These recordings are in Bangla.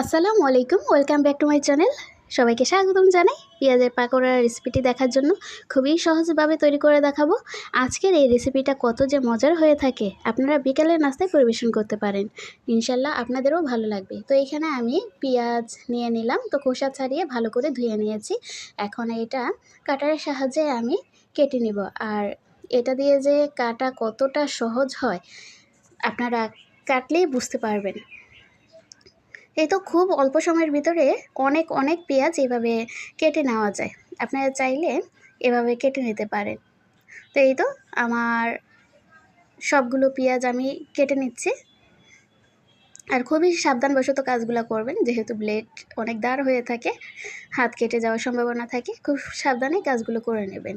আসসালামু আলাইকুম, welcome back to my channel. সবাইকে স্বাগতম জানাই পেঁয়াজের পাকোড়ার রেসিপিটি দেখার জন্য খুবই সহজভাবে তৈরি করে দেখাবো। আজকের এই রেসিপিটা কত যে মজার হয়ে থাকে, আপনারা বিকালের নাস্তায় পরিবেশন করতে পারেন। ইনশাল্লাহ আপনাদেরও ভালো লাগবে। তো এখানে আমি পেঁয়াজ নিয়ে নিলাম, তো খোসা ছাড়িয়ে ভালো করে ধুয়ে নিয়েছি। এখন এটা কাটারের সাহায্যে আমি কেটে নিব। আর এটা দিয়ে যে কাটা কতটা সহজ হয়, আপনারা কাটলেই বুঝতে পারবেন। এই তো খুব অল্প সময়ের ভিতরে অনেক অনেক পেঁয়াজ এভাবে কেটে নেওয়া যায়। আপনারা চাইলে এভাবে কেটে নিতে পারেন। তো এই তো আমার সবগুলো পেঁয়াজ আমি কেটে নিচ্ছি। আর খুবই সাবধানবশত কাজগুলো করবেন, যেহেতু ব্লেড অনেক দাঁড় হয়ে থাকে, হাত কেটে যাওয়ার সম্ভাবনা থাকে, খুব সাবধানে কাজগুলো করে নেবেন।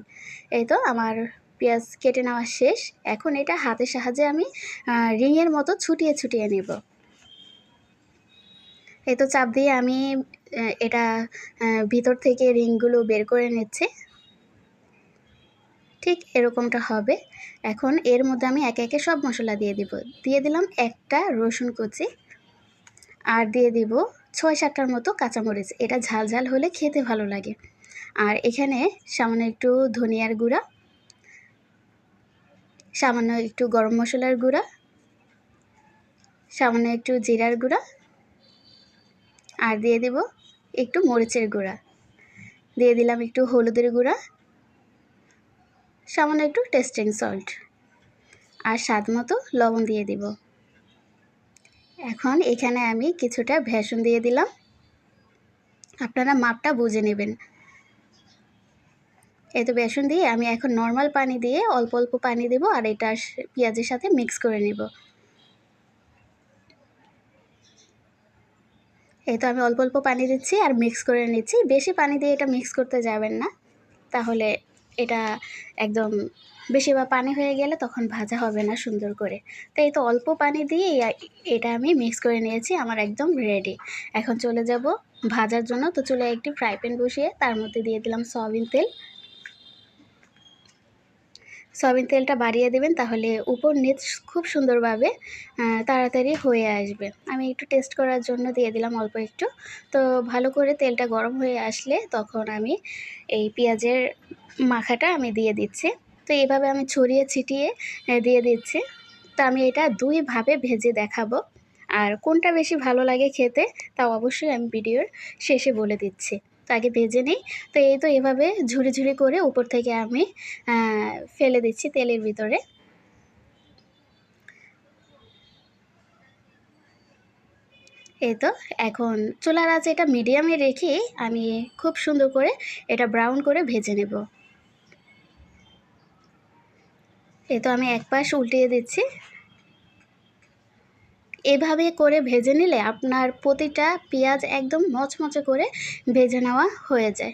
এই তো আমার পেঁয়াজ কেটে নেওয়া শেষ। এখন এটা হাতের সাহায্যে আমি রিংয়ের মতো ছুটিয়ে ছুটিয়ে নেব। এই তো চাপ দিয়ে আমি এটা ভিতর থেকে রিংগুলো বের করে নিচ্ছি। ঠিক এরকমটা হবে। এখন এর মধ্যে আমি একে একে সব মশলা দিয়ে দিব। দিয়ে দিলাম একটা রসুন কুচি আর দিয়ে দিব ছয় সাতটার মতো কাঁচামরিচ। এটা ঝাল ঝাল হলে খেতে ভালো লাগে। আর এখানে সামান্য একটু ধনিয়ার গুঁড়া, সামান্য একটু গরম মশলার গুঁড়া, সামান্য একটু জিরার গুঁড়া আর দিয়ে দেব একটু মরিচের গুঁড়া। দিয়ে দিলাম একটু হলুদের গুঁড়া, সামান্য একটু টেস্টিং সল্ট আর স্বাদ মতো লবণ দিয়ে দিব। এখন এখানে আমি কিছুটা ভেষণ দিয়ে দিলাম। আপনারা মাপটা বুঝে নেবেন। এই তো বেসন দিয়ে আমি এখন নর্মাল পানি দিয়ে অল্প অল্প পানি দেব আর এটা পেঁয়াজের সাথে মিক্স করে নেব। এই তো আমি অল্প অল্প পানি দিচ্ছি আর মিক্স করে নিচ্ছি। বেশি পানি দিয়ে এটা মিক্স করতে যাবেন না। তাহলে এটা একদম বেশি বা পানি হয়ে গেলে তখন ভাজা হবে না সুন্দর করে। তো এই তো অল্প পানি দিয়ে এটা আমি মিক্স করে নিয়েছি, আমার একদম রেডি এখন চলে যাব ভাজার জন্য। তো চলে একটি ফ্রাই প্যান বসিয়ে তার মধ্যে দিয়ে দিলাম সয়াবিন তেল। সয়াবিন তেলটা বাড়িয়ে দেবেন, তাহলে উপর নিচ খুব সুন্দরভাবে তাড়াতাড়ি হয়ে আসবে। আমি একটু টেস্ট করার জন্য দিয়ে দিলাম অল্প একটু। তো ভালো করে তেলটা গরম হয়ে আসলে তখন আমি এই পেঁয়াজের মাখাটা আমি দিয়ে দিচ্ছি। তো এইভাবে আমি ছড়িয়ে ছিটিয়ে দিয়ে দিচ্ছি। তো আমি এটা দুইভাবে ভেজে দেখাবো। আর কোনটা বেশি ভালো লাগে খেতে, তা অবশ্যই আমি ভিডিওর শেষে বলে দিচ্ছি। তো আগে ভেজে নিই। তো এই তো এভাবে ঝুড়ি ঝুড়ি করে উপর থেকে আমি ফেলে দিচ্ছি তেলের ভিতরে। এই তো এখন চুলার আছে এটা মিডিয়ামে রেখে আমি খুব সুন্দর করে এটা ব্রাউন করে ভেজে নেব। এই তো আমি এক পাশ উল্টিয়ে দিচ্ছি। এভাবে করে ভেজে নিলে আপনার প্রতিটা পেঁয়াজ একদম মচমচে করে ভেজে নেওয়া হয়ে যায়।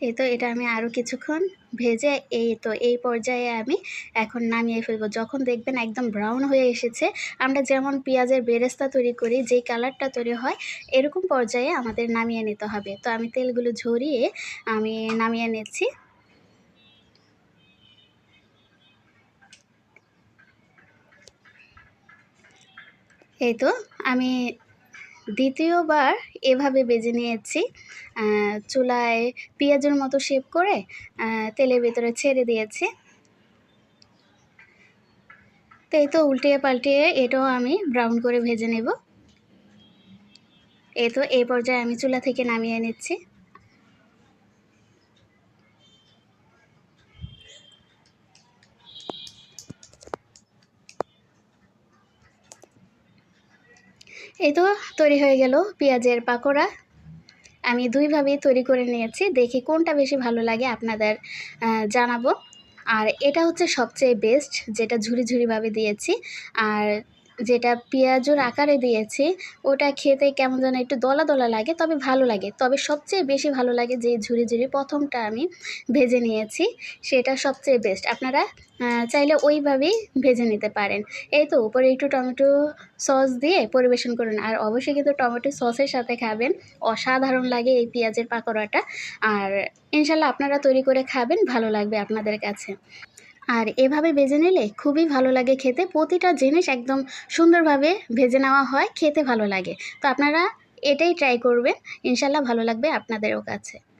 এই তো এটা আমি আরও কিছুক্ষণ ভেজে এই তো এই পর্যায়ে আমি এখন নামিয়ে ফেলব। যখন দেখবেন একদম ব্রাউন হয়ে এসেছে, আমরা যেমন পেঁয়াজের বেরেস্তা তৈরি করি, যেই কালারটা তৈরি হয়, এরকম পর্যায়ে আমাদের নামিয়ে নিতে হবে। তো আমি তেলগুলো ঝরিয়ে আমি নামিয়ে নিচ্ছি। এই তো আমি দ্বিতীয়বার এভাবে বেজে নিয়েছি চুলায় পেঁয়াজের মতো শেপ করে তেলের ভেতরে ছেড়ে দিয়েছি। তো এই তো উল্টিয়ে পাল্টিয়ে এটাও আমি ব্রাউন করে ভেজে নেব। এ তো এই পর্যায়ে আমি চুলা থেকে নামিয়ে নিচ্ছি। এই তো তৈরি হয়ে গেল পেঁয়াজের পাকোড়া। আমি দুইভাবেই তৈরি করে নিয়েছি, দেখি কোনটা বেশি ভালো লাগে আপনাদের জানাব। আর এটা হচ্ছে সবচেয়ে বেস্ট যেটা ঝুড়ি ঝুড়িভাবে দিয়েছি। আর যেটা পেঁয়াজুর আকারে দিয়েছি, ওটা খেতে কেমন যেন একটু দলা দলা লাগে, তবে ভালো লাগে। তবে সবচেয়ে বেশি ভালো লাগে যে ঝুরি ঝুরি প্রথমটা আমি ভেজে নিয়েছি, সেটা সবচেয়ে বেস্ট আপনারা চাইলে ওইভাবেই ভেজে নিতে পারেন। এই তো, উপরে একটু টমেটো সস দিয়ে পরিবেশন করুন। আর অবশ্যই কিন্তু টমেটো সসের সাথে খাবেন। অসাধারণ লাগে এই পেঁয়াজের পাকোড়াটা। আর ইনশাল্লাহ আপনারা তৈরি করে খাবেন, ভালো লাগবে আপনাদের কাছে। আর এভাবে ভেজে নিলে খুবই ভালো লাগে খেতে। প্রতিটা জিনিস একদম সুন্দরভাবে ভেজে নেওয়া হয়, খেতে ভালো লাগে। তো আপনারা এটাই ট্রাই করবেন। ইনশাল্লাহ ভালো লাগবে আপনাদেরও কাছে।